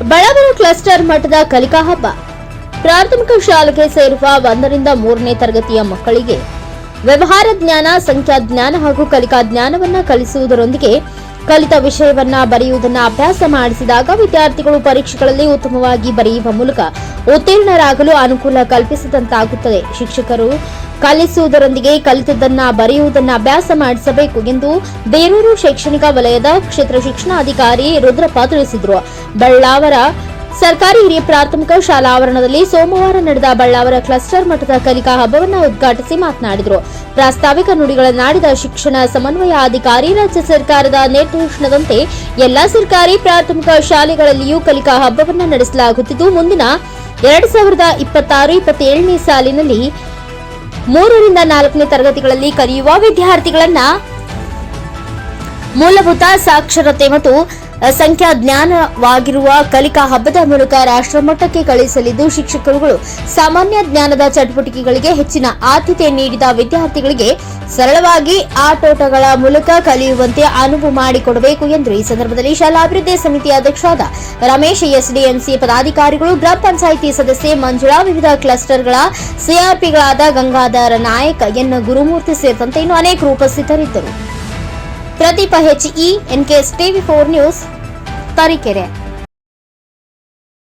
Ballavara cluster ಮಠದ ಕಲಿಕಾ ಹಬ್ಬ ಪ್ರಾಥಮಿಕ ಶಾಲೆಗೆ ಸೇರುವ ಒಂದರಿಂದ ಮೂರನೇ ತರಗತಿಯ ಮಕ್ಕಳಿಗೆ ವ್ಯವಹಾರ ಜ್ಞಾನ, ಸಂಖ್ಯಾ ಜ್ಞಾನ ಹಾಗೂ ಕಲಿಕಾ ಜ್ಞಾನವನ್ನ ಕಲಿಸುವುದರೊಂದಿಗೆ ಕಲಿತ ವಿಷಯವನ್ನ ಬರೆಯುವುದನ್ನ ಅಭ್ಯಾಸ ಮಾಡಿಸಿದಾಗ ವಿದ್ಯಾರ್ಥಿಗಳು ಪರೀಕ್ಷೆಗಳಲ್ಲಿ ಉತ್ತಮವಾಗಿ ಬರೆಯುವ ಮೂಲಕ ಉತ್ತೀರ್ಣರಾಗಲು ಅನುಕೂಲ ಕಲ್ಪಿಸಿದಂತಾಗುತ್ತದೆ. ಶಿಕ್ಷಕರು ಕಲಿಸುವುದರೊಂದಿಗೆ ಕಲಿತದ್ದನ್ನ ಬರೆಯುವುದನ್ನ ಅಭ್ಯಾಸ ಮಾಡಿಸಬೇಕು ಎಂದು ಬೇರೂರು ಶೈಕ್ಷಣಿಕ ವಲಯದ ಕ್ಷೇತ್ರ ಶಿಕ್ಷಣಾಧಿಕಾರಿ ರುದ್ರಪ್ಪ ತಿಳಿಸಿದರು. ಬಳ್ಳಾವರ ಸರ್ಕಾರಿ ಹಿರಿಯ ಪ್ರಾಥಮಿಕ ಶಾಲಾ ಆವರಣದಲ್ಲಿ ಸೋಮವಾರ ನಡೆದ ಬಳ್ಳಾವರ ಕ್ಲಸ್ಟರ್ ಮಟ್ಟದ ಕಲಿಕಾ ಹಬ್ಬವನ್ನು ಉದ್ಘಾಟಿಸಿ ಮಾತನಾಡಿದರು. ಪ್ರಾಸ್ತಾವಿಕ ನುಡಿಗಳನ್ನಾಡಿದ ಶಿಕ್ಷಣ ಸಮನ್ವಯ ಅಧಿಕಾರಿ ರಾಜ್ಯ ಸರ್ಕಾರದ ನಿರ್ದೇಶನದಂತೆ ಎಲ್ಲಾ ಸರ್ಕಾರಿ ಪ್ರಾಥಮಿಕ ಶಾಲೆಗಳಲ್ಲಿಯೂ ಕಲಿಕಾ ಹಬ್ಬವನ್ನು ನಡೆಸಲಾಗುತ್ತಿದ್ದು, ಮುಂದಿನ ಎರಡ್ ಸಾವಿರದ ಇಪ್ಪತ್ತಾರು, ಇಪ್ಪತ್ತೇಳನೇ ಸಾಲಿನಲ್ಲಿ ಮೂರರಿಂದ ನಾಲ್ಕನೇ ತರಗತಿಗಳಲ್ಲಿ ಕಲಿಯುವ ವಿದ್ಯಾರ್ಥಿಗಳನ್ನ ಮೂಲಭೂತ ಸಾಕ್ಷರತೆ ಮತ್ತು ಸಂಖ್ಯಾ ಜ್ಞಾನವಾಗಿರುವ ಕಲಿಕಾ ಹಬ್ಬದ ಮೂಲಕ ರಾಷ್ಟ್ರಮಟ್ಟಕ್ಕೆ ಕಳುಹಿಸಲಿದ್ದು ಶಿಕ್ಷಕರುಗಳು ಸಾಮಾನ್ಯ ಜ್ಞಾನದ ಚಟುವಟಿಕೆಗಳಿಗೆ ಹೆಚ್ಚಿನ ಆದ್ಯತೆ ನೀಡಿದ ವಿದ್ಯಾರ್ಥಿಗಳಿಗೆ ಸರಳವಾಗಿ ಆಟೋಟಗಳ ಮೂಲಕ ಕಲಿಯುವಂತೆ ಅನುವು ಮಾಡಿಕೊಡಬೇಕು ಎಂದು ಈ ಸಂದರ್ಭದಲ್ಲಿ ಶಾಲಾಭಿವೃದ್ಧಿ ಸಮಿತಿ ಅಧ್ಯಕ್ಷರಾದ ರಮೇಶ್ ಎಸ್ಡಿಎಂಸಿ ಪದಾಧಿಕಾರಿಗಳು, ಗ್ರಾಮ ಪಂಚಾಯಿತಿ ಸದಸ್ಯೆ ಮಂಜುಳಾ, ವಿವಿಧ ಕ್ಲಸ್ಟರ್ಗಳ ಸಿಆರ್ಪಿಗಳಾದ ಗಂಗಾಧರ ನಾಯಕ, ಎನ್. ಗುರುಮೂರ್ತಿ ಸೇರಿದಂತೆ ಇನ್ನು ಅನೇಕರು ಉಪಸ್ಥಿತರಿದ್ದರು. Pradeep H E NKS TV four news Tarikere